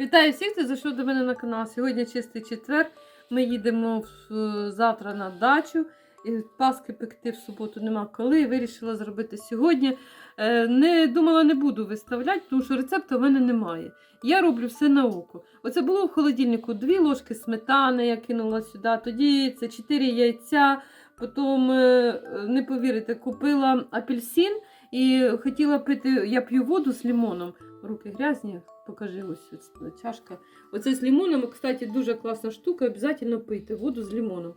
Вітаю всіх, хто зайшов до мене на канал. Сьогодні чистий четвер. Ми їдемо е, завтра на дачу. І Паски пекти в суботу нема коли. Вирішила зробити сьогодні. Е, Не думала, не буду виставляти, тому що рецепту в мене немає. Я роблю все на око. Оце було в холодильнику дві ложки сметани, я кинула сюди. Тоді це 4 яйця. Потім, е, не повірите, купила апельсин і хотіла пити. Я п'ю воду з лимоном. Руки грязні, покажи ось, ось чашка. Оце з лимоном, кстати, дуже класна штука, обов'язково пийте воду з лимоном.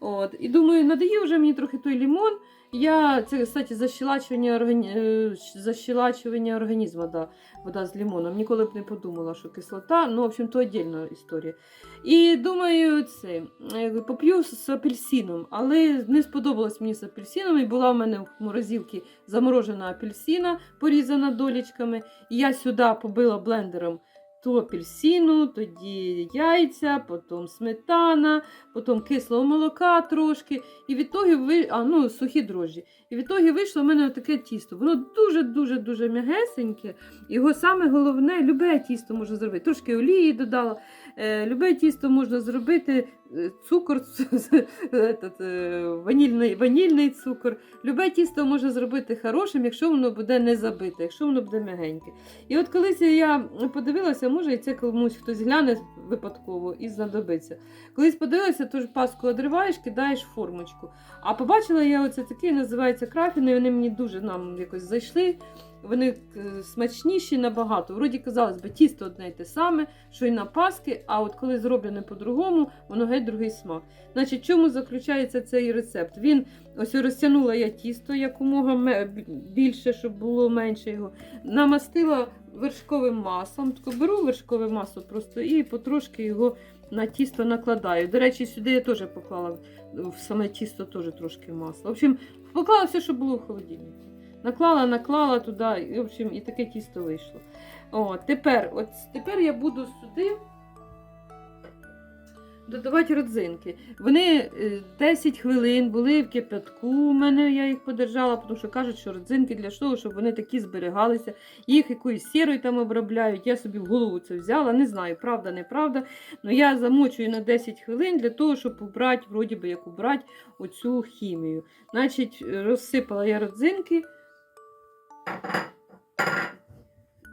От. І думаю, надає вже мені трохи той лимон. Я, це, кстати, защелачування, органі... е, защелачування організму, да, вода з лимоном. Ніколи б не подумала, що кислота, ну, в общем, то віддільна історія. І думаю, це, поп'ю з апельсином, але не сподобалось мені з апельсином. І була в мене в морозилці заморожена апельсина, порізана долічками. І я сюди побила блендером ту апельсину, тоді яйця, потім сметана, потім кислого молока трошки. І від ви... а, ну, сухі дрожжі. І від того вийшло в мене таке тісто. Воно дуже-дуже дуже м'ягесеньке. Його саме головне, любе тісто можна зробити. Трошки олії додала. Е, любе тісто можна зробити, е, цукор, е, ванільний, ванільний цукор. Любе тісто можна зробити хорошим, якщо воно буде не забите, якщо воно буде м'ягеньке. І от колись я подивилася, може і це комусь хтось гляне випадково і знадобиться. Колись подивилася, тож паску одриваєш, кидаєш формочку. А побачила я оце такі, називаються крафіни, вони мені дуже нам якось зайшли. Вони е, смачніші набагато. Вроді казалось би, тісто одне й те саме, що й на паски, а от коли зроблене по-другому, воно геть другий смак. Значить, чому заключається цей рецепт? Він ось розтягнула я тісто якомога більше, щоб було менше його. Намастила вершковим маслом. Тако беру вершкове масло просто і потрошки його на тісто накладаю. До речі, сюди я теж поклала в саме тісто теж трошки масла. В общем, поклала все, що було в холодильнику. Наклала, наклала туди, і, в общем, і таке тісто вийшло. О, тепер, от, тепер я буду сюди додавати родзинки. Вони е, 10 хвилин були в кипятку. У мене я їх подержала, тому що кажуть, що родзинки для того, щоб вони такі зберігалися. Їх якоюсь сірою там обробляють. Я собі в голову це взяла. Не знаю, правда, неправда. Але я замочую на 10 хвилин для того, щоб убрати, вроді би, як убрати оцю хімію. Значить, розсипала я родзинки.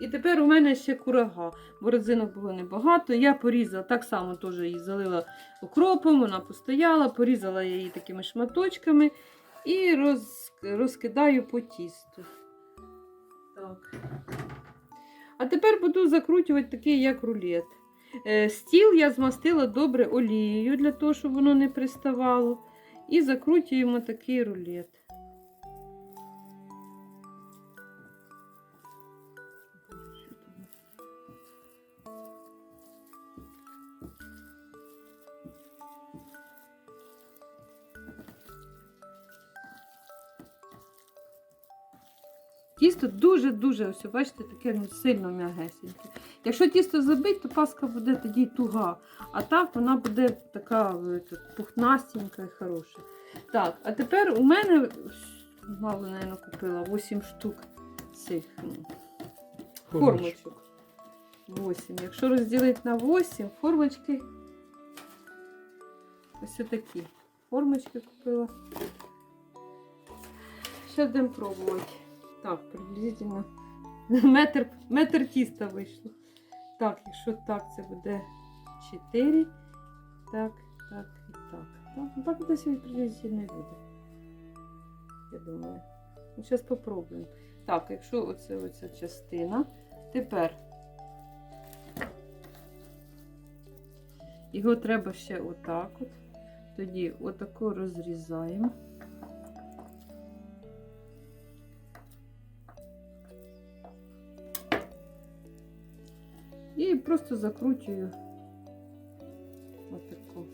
І тепер у мене ще курага, бо родзинок було небагато. Я порізала, так само теж її залила окропом, вона постояла, порізала її такими шматочками і роз, розкидаю по тісту. Так. А тепер буду закручувати такий, як рулет. Е, Стіл я змастила добре олією для того, щоб воно не приставало. І закручуємо такий рулет. Тісто дуже-дуже, ось бачите, таке ну, сильно м'ягесеньке. Якщо тісто забить, то паска буде тоді туга. А так вона буде така е, тут, пухнастенька і хороша. Так, а тепер у мене мало, мабуть, купила 8 штук цих м, формочок. 8. Якщо розділити на 8, формочки ось такі. Формочки купила. Ще будемо пробувати. Так, приблизительно метр, метр тіста вийшло. Так, якщо так, це буде 4. Так, так і так. Так, ну так десь приблизительно буде. Я думаю. Ну, зараз спробуємо. Так, якщо оце оця частина. Тепер його треба ще отак от. Тоді отако розрізаємо. І просто закручую отаку.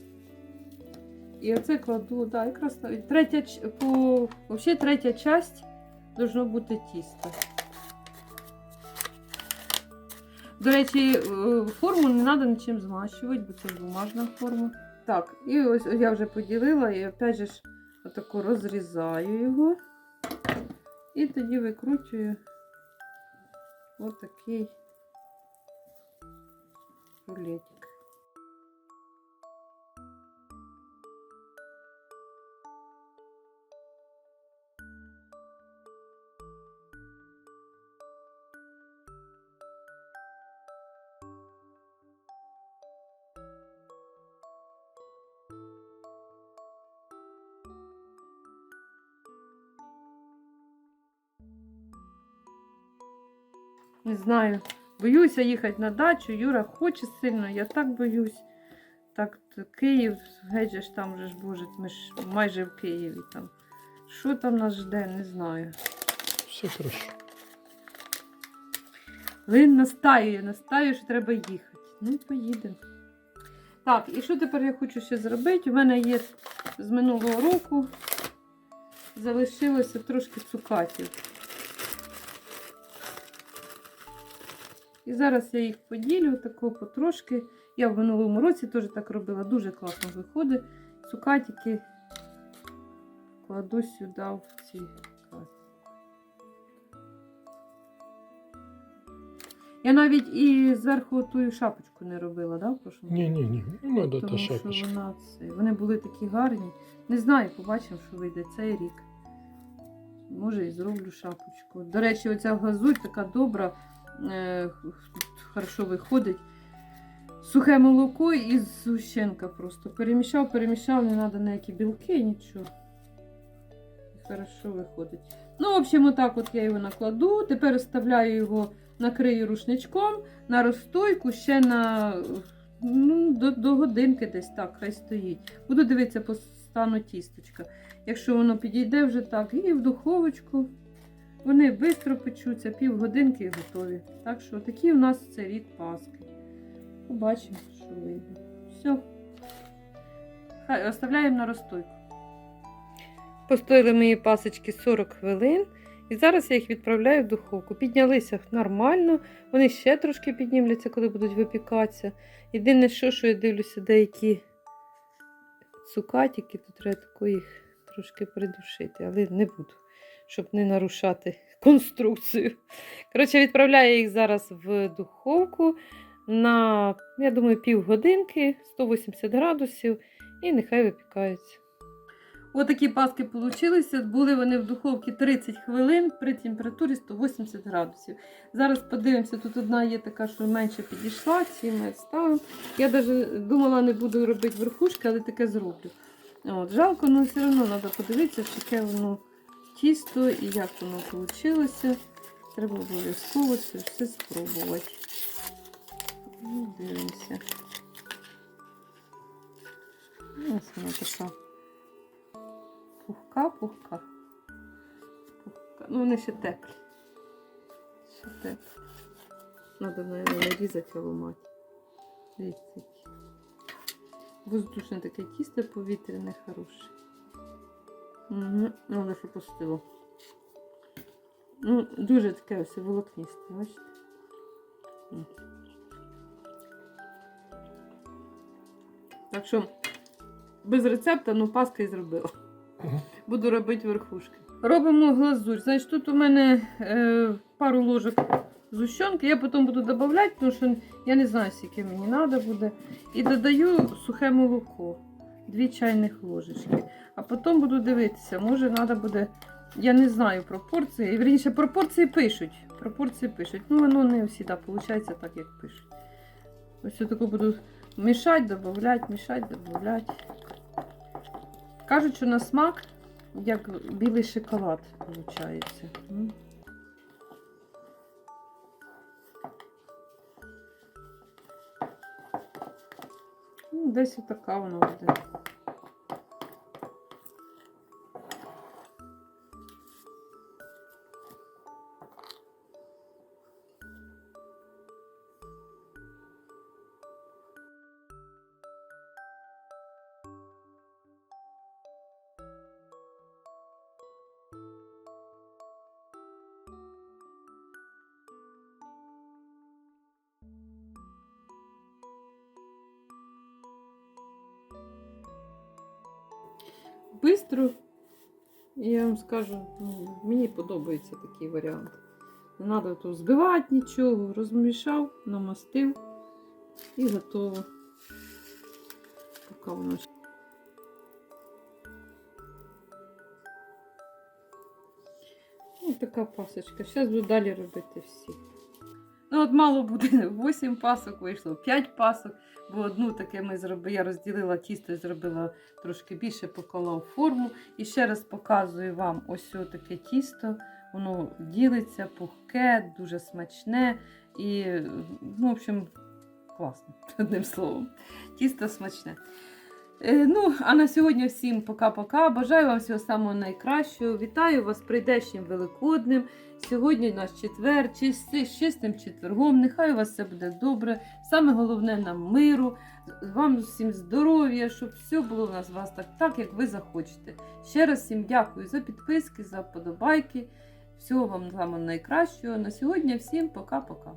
І оце кладу, да, якраз третя, по, взагалі третя часть должно бути тісто. До речі, е, форму не треба нічим змащувати, бо це бумажна форма. Так, і ось я вже поділила і опять же ж отако розрізаю його. І тоді викручую отакий рулетик. Не знаю. Боюся їхати на дачу. Юра хоче сильно, я так боюсь. Так, Київ, геть же ж там вже ж боже, ми ж майже в Києві там. Що там нас жде, не знаю. Все хорошо. Він настаює, настаює, що треба їхати. Ну, поїдемо. Так, і що тепер я хочу ще зробити? У мене є з минулого року залишилося трошки цукатів. І зараз я їх поділю тако потрошки. Я в минулому році теж так робила, дуже класно виходить. Цукатики кладу сюди в ці каси. Я навіть і зверху ту шапочку не робила, да, в прошлому? Ні, ні, ні. Не треба та Тому що шапочка. вона це. Вони були такі гарні. Не знаю, побачимо, що вийде цей рік. Може і зроблю шапочку. До речі, оця глазурь така добра, е, хорошо виходить. Сухе молоко і згущенка просто. Перемішав, перемішав, не треба ніякі білки, нічого. І хорошо виходить. Ну, в общем, отак от я його накладу. Тепер вставляю його, накрию рушничком на розстойку ще на ну, до, до годинки десь так, хай стоїть. Буду дивитися по стану тісточка. Якщо воно підійде вже так, і в духовочку. Вони швидко печуться, півгодинки і готові. Так що такі у нас це рік Пасхи. Побачимо, що вийде. Все. Хай оставляємо на розстойку. Постояли мої пасочки 40 хвилин. І зараз я їх відправляю в духовку. Піднялися нормально. Вони ще трошки піднімляться, коли будуть випікатися. Єдине, що, що я дивлюся, деякі цукатики, то треба тако їх трошки придушити, але не буду, щоб не нарушати конструкцію. Коротше, відправляю їх зараз в духовку на, я думаю, півгодинки, 180 градусів, і нехай випікаються. Отакі паски получилися. Були вони в духовці 30 хвилин при температурі 180 градусів. Зараз подивимося, тут одна є така, що менше підійшла, ці ми ставимо. Я навіть думала, не буду робити верхушки, але таке зроблю. От, жалко, але все одно треба подивитися, яке воно тісто і як воно вийшло. Треба обов'язково це все спробувати. Ну, Дивимося. Ось вона така. Пухка, пухка. Ну, вони ще теплі. Ще теплі. Надо, наверное, нарізати ламати. Дивіться. Воздушне таке тісто повітряне хороше. Угу. Надо, щоб постило. Ну, дуже таке ось волокнисте, бачите? Так що без рецепта, ну паска і зробила. Буду робити верхушки. Робимо глазурь. Значить, тут у мене е, пару ложок зущенки. Я потім буду додавати, тому що я не знаю, скільки мені треба буде. І додаю сухе молоко. Дві чайних ложечки. А потім буду дивитися, може треба буде. Я не знаю пропорції. Вірніше, пропорції пишуть. Пропорції пишуть. Ну, воно не завжди виходить так, як пишуть. Ось я таку буду мішати, додавати, мішати, додавати. Кажуть, що на смак як білий шоколад виходить. Ну, Десь отака вона буде. Бистро. І я вам скажу, ну, мені подобається такий варіант. Не треба тут збивати нічого, розмішав, намастив. І готово. Поки воно ще- Ось така пасочка. Зараз буду далі робити всі. Ну, от мало буде 8 пасок, вийшло 5 пасок, бо одну таке ми зробили, я розділила тісто і зробила трошки більше, поклала форму. І ще раз показую вам ось таке тісто. Воно ділиться, пухке, дуже смачне і, ну, в общем, класно, одним словом. Тісто смачне. Е, Ну, а на сьогодні всім пока-пока. Бажаю вам всього самого найкращого. Вітаю вас прийдешнім Великоднем. Сьогодні наш четвер, з чистим четвергом. Нехай у вас все буде добре. Саме головне нам миру, вам всім здоров'я, щоб все було у нас у вас так, так, як ви захочете. Ще раз всім дякую за підписки, за вподобайки. Всього вам самого найкращого. На сьогодні всім пока-пока.